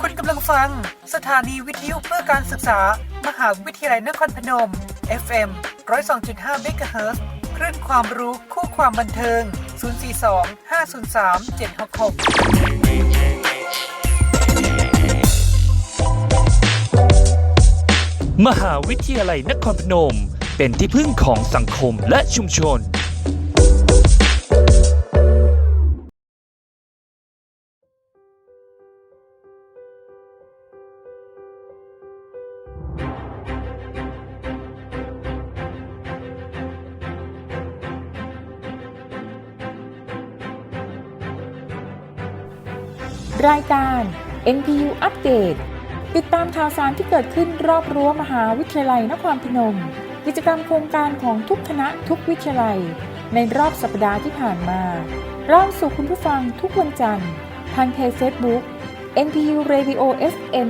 คุณกำลังฟัง สถานีวิทยุเพื่อการศึกษา มหาวิทยาลัยนครพนม FM 102.5 MHz คลื่นความรู้คู่ความบันเทิง 042 503 766มหาวิทยาลัยนครพนม เป็นที่พึ่งของสังคมและชุมชนายการ NPU อัปเดตติดตามข่าวสารที่เกิดขึ้นรอบรั้วมหาวิทยาลัยนครพนม กิจกรรมโครงการของทุกคณะทุกวิทยาลัย ในรอบสัปดาห์ที่ผ่านมาเล่าสู่คุณผู้ฟังทุกวันจันทร์ทางเพจ Facebook NPU Radio FM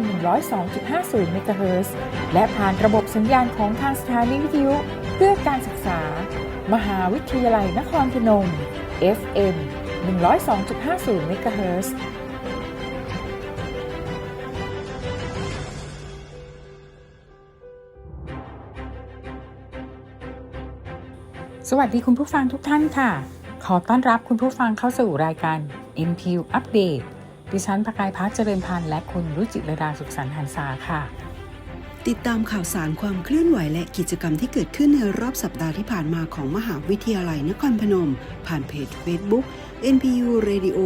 102.50 MHz และผ่านระบบสัญญาณของทางสถานีวิทยุเพื่อการศึกษา มหาวิทยาลัยนครพนม FM 102.50 MHz สวัสดีคุณผู้ฟังทุกท่านค่ะ ขอต้อนรับคุณผู้ฟังเข้าสู่รายการ MPU Update ดิฉันประกายพัฒเจริญพันธ์และคุณรุจิรดาสุขสันต์หันษาค่ะ ติดตามข่าวสารความเคลื่อนไหวและกิจกรรมที่เกิดขึ้นในรอบสัปดาห์ที่ผ่านมาของมหาวิทยาลัยนครพนม ผ่านเพจ Facebook NPU Radio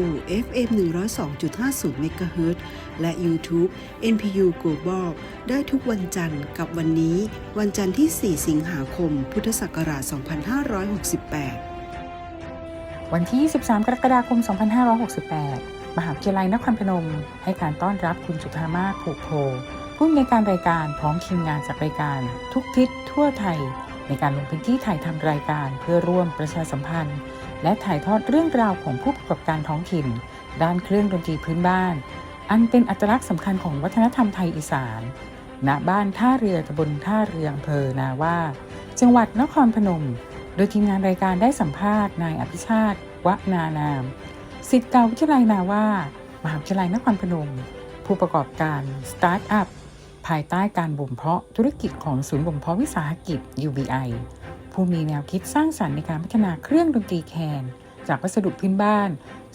FM 102.50 MHz และ YouTube NPU Global ได้ทุกวันจันทร์กับวันนี้ วันจันทร์ที่ 4 สิงหาคม พุทธศักราช 2568 วันที่ 23 กรกฎาคม 2568 มหาวิทยาลัยนครพนม ให้การต้อนรับคุณจุธามาศผูกโพผู้อำนวยการรายการพร้อมทีมงานจากรายการ ทุกทิศทั่วไทย ในการลงพื้นที่ถ่ายทำรายการเพื่อร่วมประชาสัมพันธ์ และถ่ายทอดเรื่องราวของผู้ประกอบการท้องถิ่น ด้านเครื่องดนตรีพื้นบ้าน อันเป็นอัตลักษณ์สำคัญของวัฒนธรรมไทยอีสาน ณ บ้านท่าเรือตำบลท่าเรืออำเภอนาว่า จังหวัดนครพนม โดยทีมงานรายการได้สัมภาษณ์นายอภิชาติวนานามสิทธิ์เก่าวิทยาลัยนาว่า มหาวิทยาลัยนครพนม ผู้ประกอบการสตาร์ทอัพภายใต้การบ่มเพาะธุรกิจของศูนย์บ่มเพาะวิสาหกิจ UBI ผู้มีแนวคิดสร้างสรรค์ในการพัฒนาเครื่องดนตรีแคน จากวัสดุพื้นบ้าน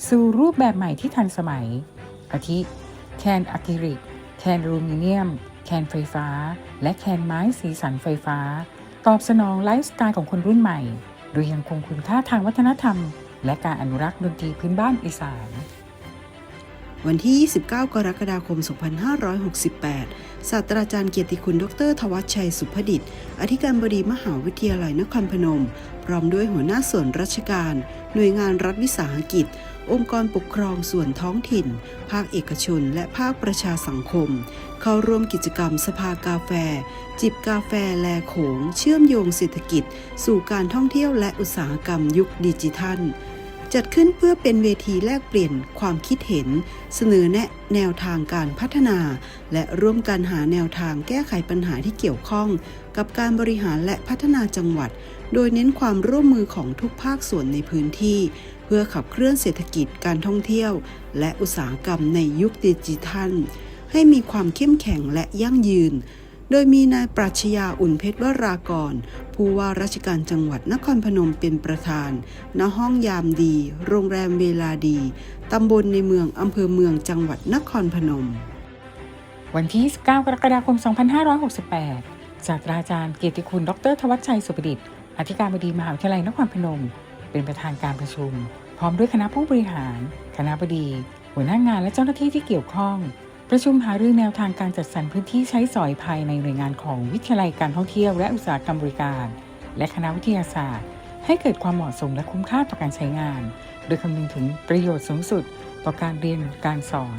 สู่รูปแบบใหม่ที่ทันสมัย อาทิ แคนอะคริลิก แคนอลูมิเนียม แคนไฟฟ้า และแคนไม้สีสันไฟฟ้า ตอบสนองไลฟ์สไตล์ของคนรุ่นใหม่ โดยยังคงคุณค่าทางวัฒนธรรม และการอนุรักษ์ดนตรีพื้นบ้านอีสาน วันที่ 29 กรกฎาคม 2568 ศาสตราจารย์เกียรติคุณดรทวัชชัยสุภดิษฐ์ อธิการบดีมหาวิทยาลัยนครพนม พร้อมด้วยหัวหน้าส่วนราชการ หน่วยงานรัฐวิสาหกิจ องค์กรปกครองส่วนท้องถิ่น ภาคเอกชน และภาคประชาสังคม เข้าร่วมกิจกรรมสภากาแฟ จิบกาแฟแลโขง เชื่อมโยงเศรษฐกิจ สู่การท่องเที่ยวและอุตสาหกรรมยุคดิจิทัล จัดขึ้นเพื่อเป็นเวทีแลกเปลี่ยนความคิดเห็น เสนอแนะแนวทางการพัฒนา และร่วมกันหาแนวทางแก้ไขปัญหาที่เกี่ยวข้อง กับการบริหารและพัฒนาจังหวัด โดยเน้นความร่วมมือของทุกภาคส่วนในพื้นที่ เพื่อขับเคลื่อนเศรษฐกิจการท่องเที่ยว และอุตสาหกรรมในยุคดิจิทัล ให้มีความเข้มแข็งและยั่งยืน โดยมีนายปรัชญาอุ่นเพชรวรากร ผู้ว่าราชการจังหวัดนครพนมเป็นประธาน ณ ห้องยามดี โรงแรมเวลาดี ตำบลในเมืองอำเภอเมืองจังหวัดนครพนม วันที่ 29 กรกฎาคม 2568 ศาสตราจารย์เกียรติคุณ ดรทวัชชัยสุประดิษฐ์อธิการบดีมหาวิทยาลัยนครพนม เป็นประธานการประชุม พร้อมด้วยคณะผู้บริหาร คณะบดี หัวหน้างานและเจ้าหน้าที่ที่เกี่ยวข้อง ประชุมหารือแนวทางการจัดสรรพื้นที่ใช้สอยภายในหน่วยงานของวิทยาลัยการท่องเที่ยวและอุตสาหกรรมบริการ และคณะวิทยาศาสตร์ ให้เกิดความเหมาะสมและคุ้มค่าต่อการใช้งาน โดยคำนึงถึงประโยชน์สูงสุด ต่อการเรียนการสอน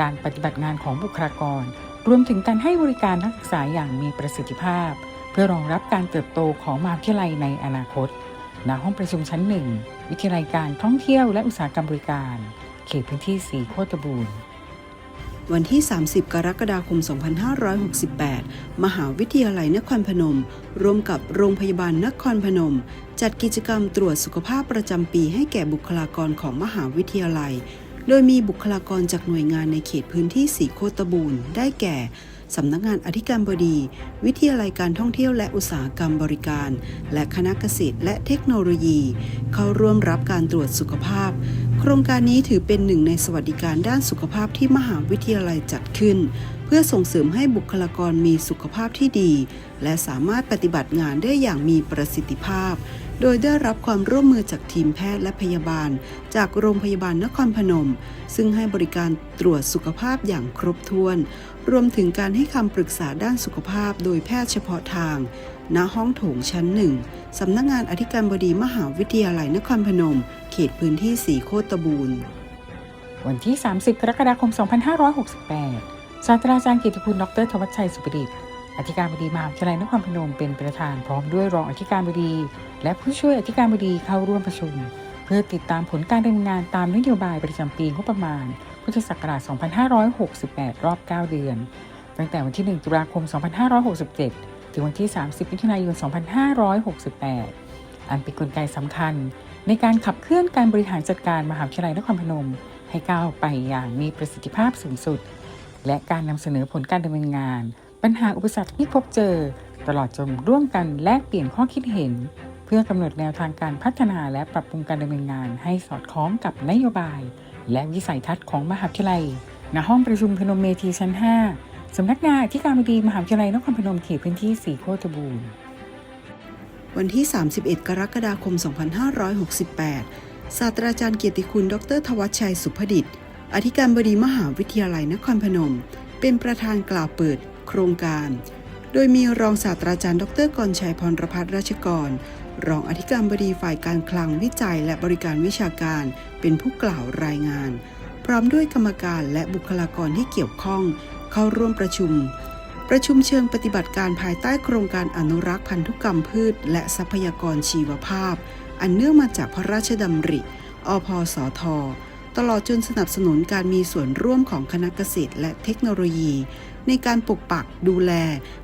การปฏิบัติงานของบุคลากร รวมถึงการให้บริการนักศึกษาอย่างมีประสิทธิภาพ เพื่อรองรับการเติบโตของมหาวิทยาลัยในอนาคตณห้องประชุมชั้นหนึ่งวิทยาลัยการท่องเที่ยวและอุตสาหกรรมบริการ เขตพื้นที่สีโคตบูรณ์ วันที่ 30 กรกฎาคม 2568 มหาวิทยาลัยนครพนม ร่วมกับโรงพยาบาลนครพนม จัดกิจกรรมตรวจสุขภาพประจำปีให้แก่บุคลากรของมหาวิทยาลัย โดยมีบุคลากรจากหน่วยงานในเขตพื้นที่สีโคตบูรณ์ได้แก่สำนักงานอธิการบดี วิทยาลัยการท่องเที่ยวและอุตสาหกรรมบริการ และคณะเกษตรและเทคโนโลยี เข้าร่วมรับการตรวจสุขภาพ ครงการนี้ถือเป็นหนึ่งในสวัสดิการด้านสุขภาพที่มหาวิทยาลัยจัดขึ้น เพื่อส่งเสริมให้บุคลากรมีสุขภาพที่ดี และสามารถปฏิบัติงานได้อย่างมีประสิทธิภาพ โดยได้รับความร่วมมือจากทีมแพทย์และพยาบาล จากโรงพยาบาลนครพนม ซึ่งให้บริการตรวจสุขภาพอย่างครบถ้วน รวมถึงการให้คำปรึกษาด้านสุขภาพโดยแพทย์เฉพาะทาง ณ ห้องโถงชั้นหนึ่งสำนักงานอธิการบดีมหาวิทยาลัยนครพนม เขตพื้นที่สีโคตบูรณ์วันที่ 30 กรกฎาคม 2568 ศาสตราจารย์กียรติคุณ ดร ธวัชชัย สุประดิษฐ์ อธิการบดีมหาวิทยาลัยนครพนมเป็นประธานพร้อมด้วยรองอธิการบดี และผู้ช่วยอธิการบดีเข้าร่วมประชุม เพื่อติดตามผลการดำเนินงานตามนโยบายประจำปีงบประมาณ พุทธศักราช 2568 รอบ 9 เดือน ตั้งแต่วันที่ 1 ตุลาคม 2567 ถึงวันที่ 30 มิถุนายน 2568 อันเป็นกลไกสำคัญ ในการขับเคลื่อนการบริหารจัดการมหาวิทยาลัยนครพนม ให้ก้าวไปอย่างมีประสิทธิภาพสูงสุด และการนำเสนอผลการดำเนินงาน ปัญหาอุปสรรคที่พบเจอ ตลอดจนร่วมกันแลกเปลี่ยนข้อคิดเห็น เพื่อกำหนดแนวทางการพัฒนาและปรับปรุงการดำเนินงาน ให้สอดคล้องกับนโยบาย และวิสัยทัศน์ของมหาวิทยาลัยณห้องประชุมพนมเมธีชั้น 5 สำนักงานอธิการบดีมหาวิทยาลัยนครพนมเขตพื้นที่สีโคตบูรณ์วันที่ 31 กรกฎาคม 2568 ศาสตราจารย์เกียรติคุณ ดรทวัชชัยสุภดิษฐ์อธิการบดีมหาวิทยาลัยนครพนม เป็นประธานกล่าวเปิด โครงการ โดยมีรองศาสตราจารย์ ดรกรชัยพรประพัฒน์ราชกร รองอธิการบดีฝ่ายการคลังวิจัยและบริการวิชาการ เป็นผู้กล่าวรายงาน พร้อมด้วยกรรมการและบุคลากรที่เกี่ยวข้อง เข้าร่วมประชุม ประชุมเชิงปฏิบัติการภายใต้โครงการอนุรักษ์พันธุกรรมพืช และทรัพยากรชีวภาพ อันเนื่องมาจากพระราชดำริ อพสทตลอดจนสนับสนุนการมีส่วนร่วมของคณะเกษตรและเทคโนโลยี ในการปกปักดูแล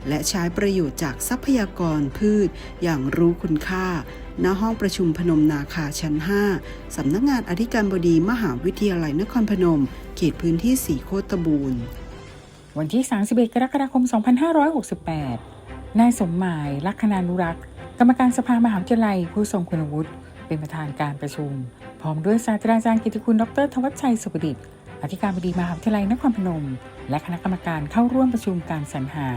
และใช้ประโยชน์จากทรัพยากรพืช อย่างรู้คุณค่า ณ ห้องประชุมพนมนาคาชั้น 5 สำนักงานอธิการบดีมหาวิทยาลัยนครพนม เขตพื้นที่สีโคตบูรณ์ วันที่ 31 กรกฎาคม 2568 นายสมหมายลัคนานุรักษ์กรรมการสภามหาวิทยาลัยผู้ทรงคุณวุฒิเป็นประธานการประชุม พร้อมด้วยศาสตราจารย์กิติคุณ ดร ทวัชชัยสุประดิษฐ์ อธิการบดีมหาวิทยาลัยนครพนม และคณะกรรมการเข้าร่วมประชุมการสรรหา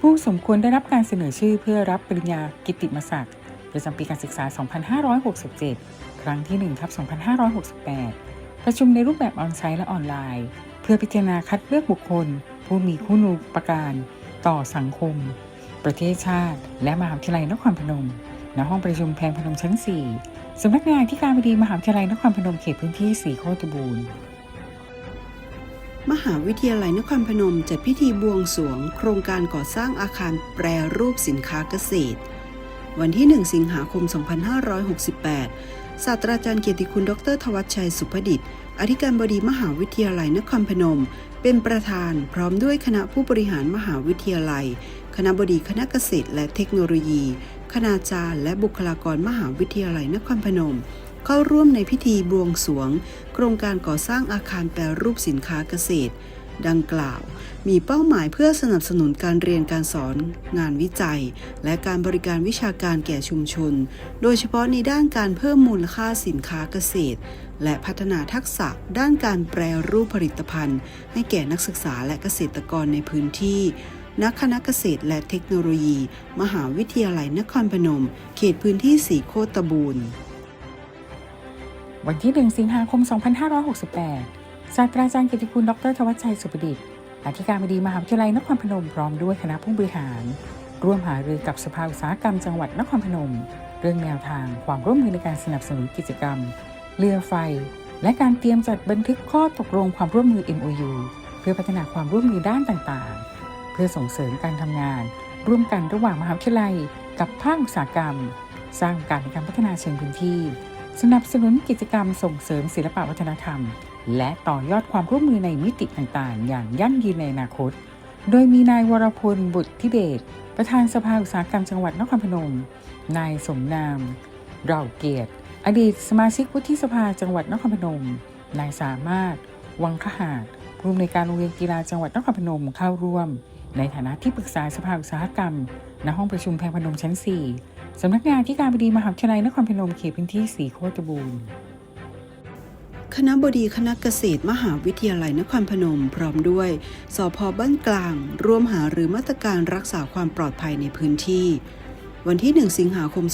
ผู้สมควรได้รับการเสนอชื่อเพื่อรับปริญญากิติมศักดิ์ประจำปีการศึกษา 2567 ครั้งที่ 1 ทับ 2568 ประชุมในรูปแบบออนไซต์และออนไลน์ เพื่อพิจารณาคัดเลือกบุคคล ผู้มีคุณูปการต่อสังคม ประเทศชาติ และมหาวิทยาลัยนครพนม ณ ห้องประชุมแพงพนมชั้น 4สำนักงานที่การบดีมหาวิทยาลัยนครพนมเขตพื้นที่สีโคตบูรณ์ มหาวิทยาลัยนครพนมจัดพิธีบวงสรวง โครงการก่อสร้างอาคารแปรรูปสินค้าเกษตร วันที่ 1 สิงหาคม 2568 ศาสตราจารย์เกียรติคุณดร ทวัชชัยสุภดิษฐ์อธิการบดีมหาวิทยาลัยนครพนม เป็นประธานพร้อมด้วยคณะผู้บริหารมหาวิทยาลัย คณะบดีคณะเกษตรและเทคโนโลยี คณาจารย์และบุคลากรมหาวิทยาลัยนครพนม เข้าร่วมในพิธีบวงสวง โครงการก่อสร้างอาคารแปรรูปสินค้าเกษตร ดังกล่าว มีเป้าหมายเพื่อสนับสนุนการเรียนการสอน งานวิจัย และการบริการวิชาการแก่ชุมชน โดยเฉพาะในด้านการเพิ่มมูลค่าสินค้าเกษตร และพัฒนาทักษะด้านการแปรรูปผลิตภัณฑ์ ให้แก่นักศึกษาและเกษตรกรในพื้นที่นักคณะเกษตรและเทคโนโลยี มหาวิทยาลัยนครพนม เขตพื้นที่สีโคตบูรณ์ วันที่ 1 สิงหาคม 2568 ศาสตราจารย์เกียรติคุณ ดรทวัชชัย สุประดิษฐ์อธิการบดีมหาวิทยาลัยนครพนม พร้อมด้วยคณะผู้บริหาร ร่วมหารือกับสภาอุตสาหกรรมจังหวัดนครพนม เรื่องแนวทางความร่วมมือในการสนับสนุนกิจกรรม เรือไฟ และการเตรียมจัดบันทึกข้อตกลงความร่วมมือ MOU เพื่อพัฒนาความร่วมมือด้านต่างๆ เพื่อส่งเสริมการทำงาน ร่วมกันระหว่างมหาวิทยาลัย กับภาคอุตสาหกรรม สร้างการในการพัฒนาเชิงพื้นที่ สนับสนุนกิจกรรมส่งเสริมศิลปวัฒนธรรม และต่อยอดความร่วมมือในมิติต่างๆ อย่างยั่งยืนในอนาคต โดยมีนายวรพลบุตรทิเบศประธานสภาอุตสาหกรรมจังหวัดนครพนม นายสมนาม เราเกียรติ อดีตสมาชิกวุฒิสภาจังหวัดนครพนม นายสามารถ วังคหาดผู้อำนวยการโรงเรียนกีฬาจังหวัดนครพนมเข้าร่วม ในฐานะที่ปรึกษาสภาอุตสาหกรรม ณห้องประชุมแพงพนมชั้น 4 สำนักงานที่การบดีมหาวิทยาลัยนครพนมเขตพื้นที่สีโคตรบูรณ์คณะบดีคณะเกษตรมหาวิทยาลัยนครพนม พร้อมด้วยสพบ้านกลาง ร่วมหาหรือมาตรการรักษาความปลอดภัยในพื้นที่ วันที่ 1 สิงหาคม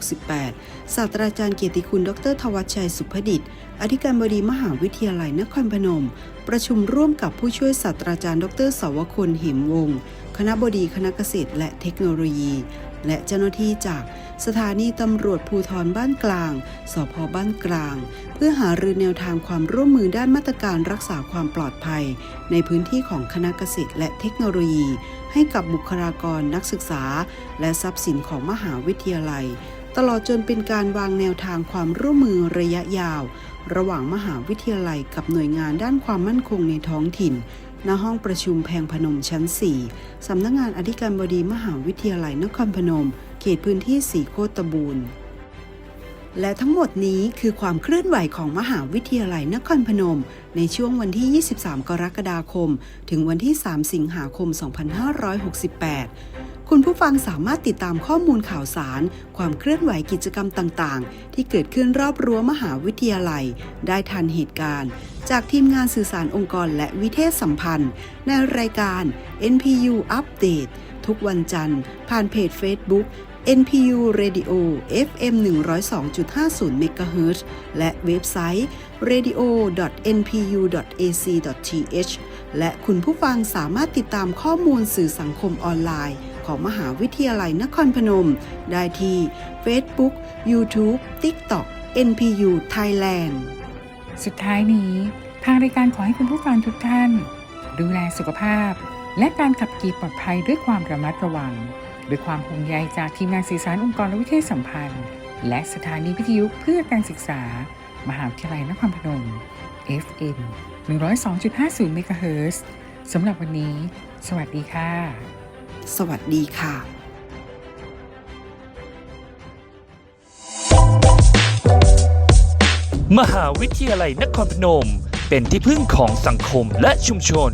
2568 ศาสตราจารย์เกียรติคุณ ดรทวัชชัยสุภดิษฐ์อธิการบดีมหาวิทยาลัยนครพนม ประชุมร่วมกับผู้ช่วยศาสตราจารย์ ดรสาวคลหิมวงศ์คณะบดีคณะเกษตรและเทคโนโลยี และเจ้าหน้าที่จากสถานีตำรวจภูธรบ้านกลาง สพบ้านกลาง เพื่อหารือแนวทางความร่วมมือด้านมาตรการรักษาความปลอดภัย ในพื้นที่ของคณะเกษตรและเทคโนโลยี ให้กับบุคลากรนักศึกษา และทรัพย์สินของมหาวิทยาลัย ตลอดจนเป็นการวางแนวทางความร่วมมือระยะยาว ระหว่างมหาวิทยาลัยกับหน่วยงานด้านความมั่นคงในท้องถิ่น ณห้องประชุมแพงพนมชั้น 4 สำนักงานอธิการบดีมหาวิทยาลัยนครพนม เขตพื้นที่สีโคตบูรณ์ และทั้งหมดนี้คือความเคลื่อนไหวของมหาวิทยาลัยนครพนม ในช่วงวันที่ 23 กรกฎาคม ถึงวันที่ 3 สิงหาคม 2568 คุณผู้ฟังสามารถติดตามข้อมูลข่าวสาร ความเคลื่อนไหวกิจกรรมต่างๆ ที่เกิดขึ้นรอบรั้วมหาวิทยาลัย ได้ทันเหตุการณ์ จากทีมงานสื่อสารองค์กรและวิเทศสัมพันธ์ ในรายการ NPU Update ทุกวันจันทร์ ผ่านเพจ Facebook NPU Radio FM 102.50 MHz และเว็บไซต์ radio.npu.ac.th และคุณผู้ฟังสามารถติดตามข้อมูลสื่อสังคมออนไลน์ ของมหาวิทยาลัยนครพนม ได้ที่ Facebook YouTube TikTok NPU Thailand สุดท้ายนี้ ทางรายการขอให้คุณผู้ฟังทุกท่าน ดูแลสุขภาพ และการขับขี่ปลอดภัยด้วยความระมัดระวัง ด้วยความห่วงใยจากทีมงานสื่อสารองค์กรและวิเทศสัมพันธ์ และสถานีวิทยุเพื่อการศึกษา มหาวิทยาลัยนครพนม FM 102.50 MHz สำหรับวันนี้ สวัสดีค่ะ สวัสดีค่ะมหาวิทยาลัยนครพนม เป็นที่พึ่งของสังคมและชุมชน